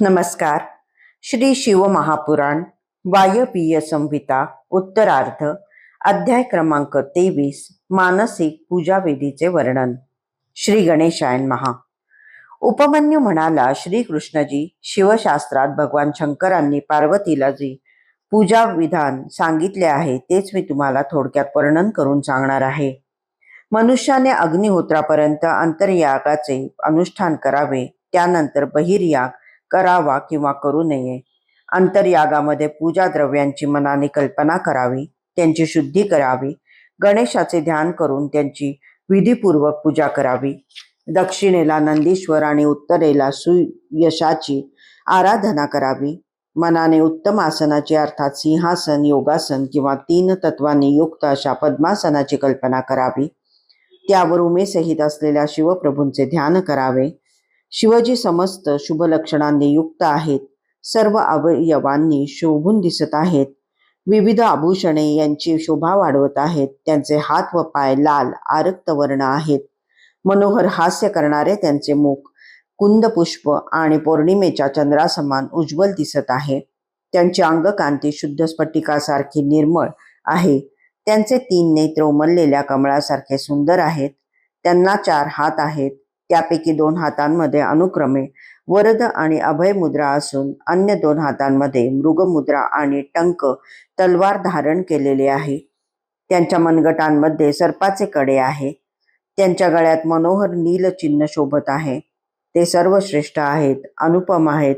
नमस्कार. श्री शिव महापुराण वायपीय संहिता उत्तरार्ध अध्याय क्रमांक तेवीस मानसिक पूजाविधीचे वर्णन. श्री गणेशायन महा उपमन्यू म्हणाला श्रीकृष्णजी शिवशास्त्रात भगवान शंकरांनी पार्वतीला जी पूजा विधान सांगितले आहे तेच मी तुम्हाला थोडक्यात वर्णन करून सांगणार आहे. मनुष्याने अग्निहोत्रापर्यंत अंतर्यागाचे अनुष्ठान करावे त्यानंतर बहिर्याग करावा किंवा करू नये. अंतर्यागामध्ये पूजा द्रव्यांची मनाने कल्पना करावी त्यांची शुद्धी करावी गणेशाचे ध्यान करून त्यांची विधीपूर्वक पूजा करावी. दक्षिणेला नंदीश्वर आणि उत्तरेला सुयशाची आराधना करावी. मनाने उत्तम आसनाची अर्थात सिंहासन योगासन किंवा तीन तत्वांनी युक्त अशा पद्मासनाची कल्पना करावी. त्यावर उमेसहित असलेल्या शिवप्रभूंचे ध्यान करावे. शिवजी समस्त शुभ लक्षणांनी युक्त आहेत. सर्व अवयवांनी शोभून दिसत आहेत. विविध आभूषणे यांची शोभा वाढवत आहेत. त्यांचे हात व पाय लाल आरक्त वर्ण आहेत. मनोहर हास्य करणारे त्यांचे मुख कुंद पुष्प आणि पौर्णिमेच्या चंद्रासमान उज्ज्वल दिसत आहे. त्यांची अंगकांती शुद्ध स्फटिकासारखी निर्मळ आहे. त्यांचे तीन नेत्र उमललेल्या कमळासारखे सुंदर आहेत. त्यांना चार हात आहेत. त्यापैकी दोन हातांमध्ये अनुक्रमे वरद आणि अभय मुद्रा असून अन्य दोन हातांमध्ये मृगमुद्रा आणि टंक तलवार धारण केलेले आहे. त्यांच्या मनगटांमध्ये सर्पाचे कडे आहे. त्यांच्या गळ्यात मनोहर नील चिन्ह शोभत आहे. ते सर्व श्रेष्ठ आहेत अनुपम आहेत.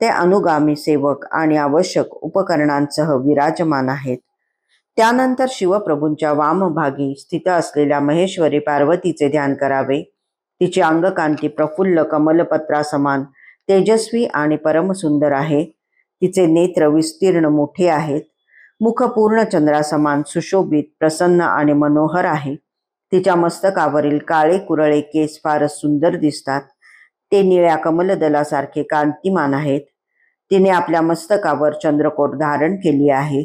ते अनुगामी सेवक आणि आवश्यक उपकरणांसह विराजमान आहेत. त्यानंतर शिवप्रभूंच्या वामभागी स्थित असलेल्या महेश्वरी पार्वतीचे ध्यान करावे. तिची अंगकांती प्रफुल्ल कमलपत्रासमान तेजस्वी आणि परमसुंदर आहे. तिचे नेत्र विस्तीर्ण मोठे आहेत. मुख पूर्ण चंद्रासमान सुशोभित प्रसन्न आणि मनोहर आहे. तिच्या मस्तकावरील काळे कुरळे केस फारच सुंदर दिसतात. ते निळ्या कमलदलासारखे कांतिमान आहेत. तिने आपल्या मस्तकावर चंद्रकोट धारण केली आहे.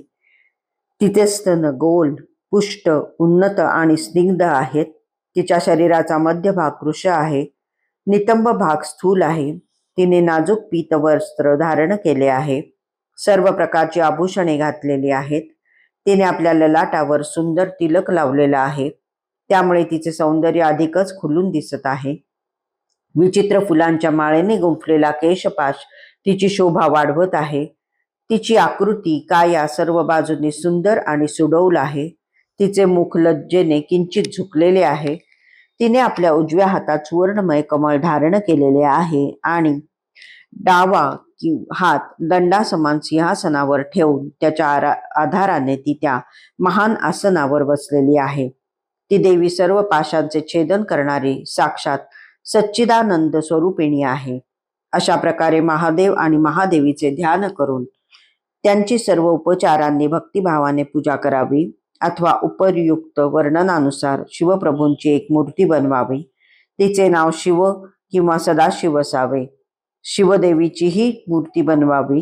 तिचे स्तन गोल पुष्ट उन्नत आणि स्निग्ध आहेत. तिच्या शरीराचा मध्यभाग कृश आहे. नितंब भाग स्थूल आहे. तिने नाजूक पीत वस्त्र धारण केले आहे. सर्व प्रकारची आभूषणे घातलेली आहेत. तिने आपल्या ललाटावर सुंदर तिलक लावलेला आहे. त्यामुळे तिचे सौंदर्य अधिकच खुलून दिसत आहे. विचित्र फुलांच्या माळेने गुंफलेला केशपाश तिची शोभा वाढवत आहे. तिची आकृती काया सर्व बाजूनी सुंदर आणि सुडौल आहे. तिचे मुख लज्जेने किंचित झुकलेले आहे. तिने आपल्या उजव्या हातात सुवर्णमय कमळ धारण केलेले आहे आणि डावा कि हात दंडासमान सिंहासनावर ठेवून त्याच्या आरा- आधाराने ती त्या महान आसनावर बसलेली आहे. ती देवी सर्व पाशांचे छेदन करणारी साक्षात सच्चिदानंद स्वरूपिणी आहे. अशा प्रकारे महादेव आणि महादेवीचे ध्यान करून त्यांची सर्व उपचारांनी भक्तिभावाने पूजा करावी. अथवा उपर्युक्त वर्णनानुसार शिवप्रभूंची एक मूर्ती बनवावी. तिचे नाव शिव किंवा सदाशिव असावे. शिवदेवीचीही मूर्ती बनवावी.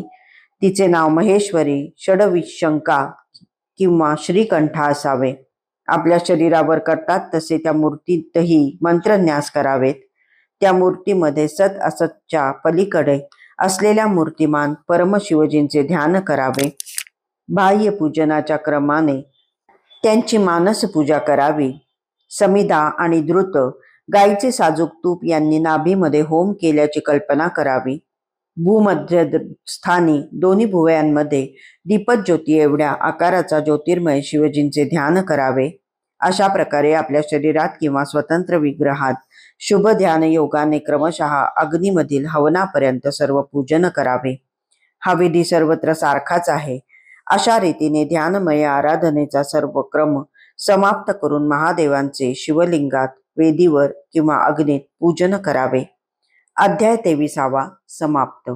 तिचे नाव महेश्वरी षडविशंका किंवा श्रीकंठा असावे. आपल्या शरीरावर करतात तसे त्या मूर्तीतही मंत्रन्यास करावेत. त्या मूर्तीमध्ये सत असतच्या पलीकडे असलेल्या मूर्तिमान परमशिवजींचे ध्यान करावे. बाह्य पूजनाच्या क्रमाने त्यांची मानस पूजा करावी. समिधा आणि द्रुत गायीचे साजूक तूप यांनी नाभीमध्ये होम केल्याची कल्पना करावी. भूमध्य स्थानी दोन्ही भुवयांमध्ये दीपज्योती एवढ्या आकाराचा ज्योतिर्मय शिवजींचे ध्यान करावे. अशा प्रकारे आपल्या शरीरात किंवा स्वतंत्र विग्रहात शुभ ध्यान योगाने क्रमशः अग्नीमधील हवनापर्यंत सर्व पूजन करावे. हा विधी सर्वत्र सारखाच आहे. अशा रीतीने ध्यानमय आराधनेचा सर्व क्रम समाप्त करून महादेवांचे शिवलिंगात वेदीवर किंवा अग्नीत पूजन करावे. अध्याय तेविसावा समाप्त.